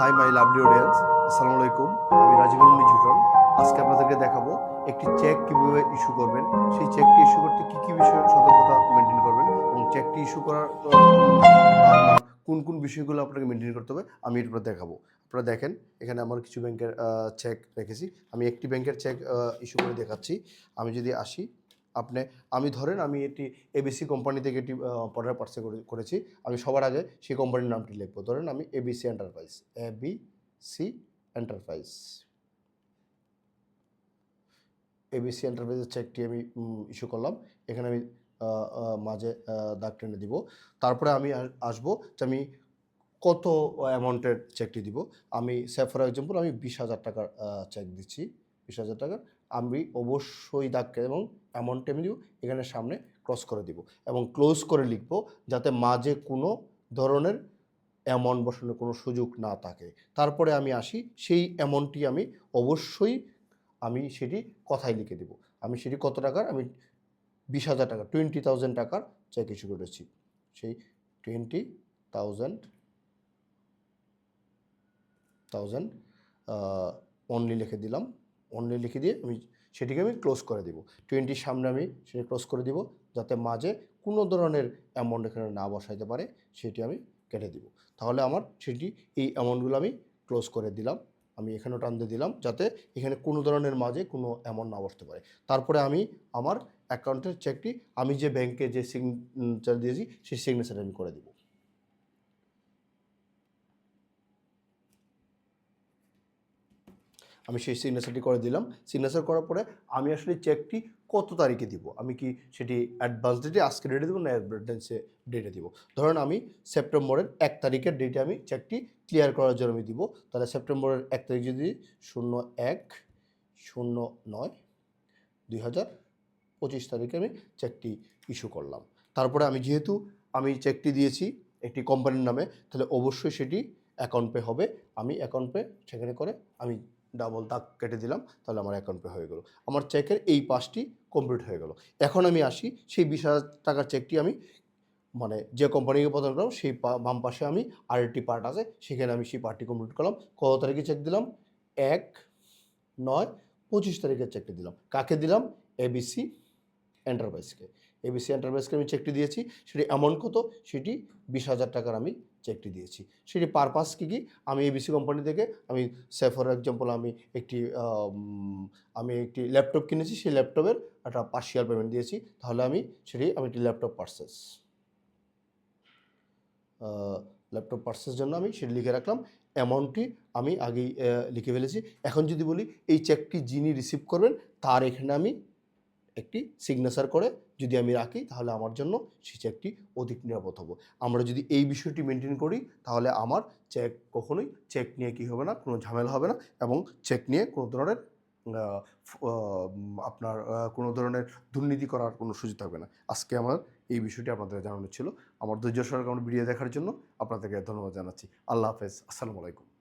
Hi my lovely audience আসসালামু আলাইকুম আমি রাজীবন জুটন আজকে আপনাদেরকে দেখাবো একটি চেক কীভাবে ইস্যু করবেন। সেই চেকটি ইস্যু করতে কী কী বিষয়ে সতর্কতা মেনটেন করবেন এবং চেকটি ইস্যু করার কোন কোন বিষয়গুলো আপনাকে মেনটেন করতে হবে, আমি এর উপর দেখাবো। আপনারা দেখেন, এখানে আমার কিছু ব্যাংকের চেক রেখেছি। আমি একটি ব্যাংকের চেক ইস্যু করে দেখাচ্ছি। আমি যদি আসি আপনি, আমি ধরেন আমি এটি এবিসি কোম্পানি থেকে এটি অর্ডার পার্সে করেছি। আমি সবার আগে সেই কোম্পানির নামটি লিখব। ধরেন আমি ABC enterprise A B C enterprise ABC এন্টারপ্রাইজের চেকটি আমি ইস্যু করলাম। এখানে আমি মাঝে দাগ টেনে দিব। তারপরে আমি আস- আসব যে আমি কত অ্যামাউন্টের চেকটি দিব। আমি সে ফর এক্সাম্পল আমি বিশ হাজার টাকার চেক দিচ্ছি। বিশ হাজার টাকার আমি অবশ্যই দাগকে এবং অ্যামাউন্টে আমি দিব, এখানে সামনে ক্রস করে দিব এবং ক্লোজ করে লিখব যাতে মাঝে কোনো ধরনের অ্যামাউন্ট বসানোর কোনো সুযোগ না থাকে। তারপরে আমি আসি, সেই অ্যামাউন্টটি আমি অবশ্যই আমি সেটি কথায় লিখে দেব। আমি সেটি কত টাকার? আমি বিশ হাজার টাকা টোয়েন্টি থাউজেন্ড টাকার চেক ইস্যু করেছি। সেই টোয়েন্টি থাউজেন্ড থাউজেন্ড অনলি লিখে দিলাম। অনলি লিখে দিয়ে আমি সেটিকে আমি ক্লোজ করে দিব। টোয়েন্টির সামনে আমি সেটি ক্লোজ করে দিব, যাতে মাঝে কোনো ধরনের অ্যামাউন্ট এখানে না বসাইতে পারে, সেটি আমি কেটে দিব। তাহলে আমার সেটি এই অ্যামাউন্টগুলো আমি ক্লোজ করে দিলাম, আমি এখানেও টান দিয়ে দিলাম, যাতে এখানে কোনো ধরনের মাঝে কোনো অ্যামাউন্ট না বসতে পারে। তারপরে আমি আমার অ্যাকাউন্টের চেকটি আমি যে ব্যাংকে যে সিগনেচার দিয়েছি, সেই সিগনেচার আমি করে দিব। আমি সেই সিগনেচারটি করে দিলাম। সিগনেচার করার পরে আমি আসলে চেকটি কত তারিখে দিব? আমি কি সেটি অ্যাডভান্স ডেটে আজকে ডেটে দেবো না অ্যাডভান্সে ডেটে দিব? ধরেন আমি সেপ্টেম্বরের এক তারিখের ডেটে আমি চেকটি ক্লিয়ার করার জন্য আমি দিব। তাহলে সেপ্টেম্বরের এক তারিখ যদি শূন্য এক, শূন্য নয়, দুই হাজার পঁচিশ তারিখে আমি চেকটি ইস্যু করলাম। তারপরে আমি যেহেতু আমি চেকটি দিয়েছি একটি কোম্পানির নামে, তাহলে অবশ্যই সেটি অ্যাকাউন্ট পে হবে। আমি অ্যাকাউন্ট পে সেখানে করে আমি ডাবল দাগ কেটে দিলাম, তাহলে আমার অ্যাকাউন্ট পে হয়ে গেলো। আমার চেকের এই পাসটি কমপ্লিট হয়ে গেল। এখন আমি আসি, সেই বিশ হাজার টাকার চেকটি আমি মানে যে কোম্পানিকে প্রদান করলাম, সেই বাম পাশে আমি আরেকটি পার্ট আছে, সেখানে আমি সেই পার্টটি কমপ্লিট করলাম। কত তারিখে চেক দিলাম? এক, নয়, পঁচিশ তারিখের চেকটি দিলাম। কাকে দিলাম? এবিসি এন্টারপ্রাইজকে এবিসি এন্টারপ্রাইজকে আমি চেকটি দিয়েছি, সেটি অ্যামাউন্ট কত? সেটি বিশ হাজার টাকার আমি চেকটি দিয়েছি। সেটি পারপাস কী কী? আমি এবিসি কোম্পানি থেকে আমি সে ফর এক্সাম্পল আমি একটি আমি একটি ল্যাপটপ কিনেছি, সেই ল্যাপটপের একটা পার্সিয়াল পেমেন্ট দিয়েছি। তাহলে আমি সেটি, আমি একটি ল্যাপটপ পার্সেস ল্যাপটপ পার্সেস জন্য আমি সেটি লিখে রাখলাম। অ্যামাউন্টটি আমি আগেই লিখে ফেলেছি। এখন যদি বলি, এই চেকটি যিনি রিসিভ করবেন, তার এখানে আমি একটি সিগনেচার করে যদি আমি রাখি, তাহলে আমার জন্য সেই চেকটি অধিক নিরাপদ হব। আমরা যদি এই বিষয়টি মেনটেন করি, তাহলে আমার চেক কখনোই চেক নিয়ে কী হবে না, কোনো ঝামেলা হবে না এবং চেক নিয়ে কোনো ধরনের আপনার কোনো ধরনের দুর্নীতি করার কোনো সুযোগ থাকবে না। আজকে আমার এই বিষয়টি আপনাদের জানানো ছিল। আমার ধৈর্য আমার ভিডিও দেখার জন্য আপনাদেরকে ধন্যবাদ জানাচ্ছি। আল্লাহ হাফেজ। আসসালামু আলাইকুম।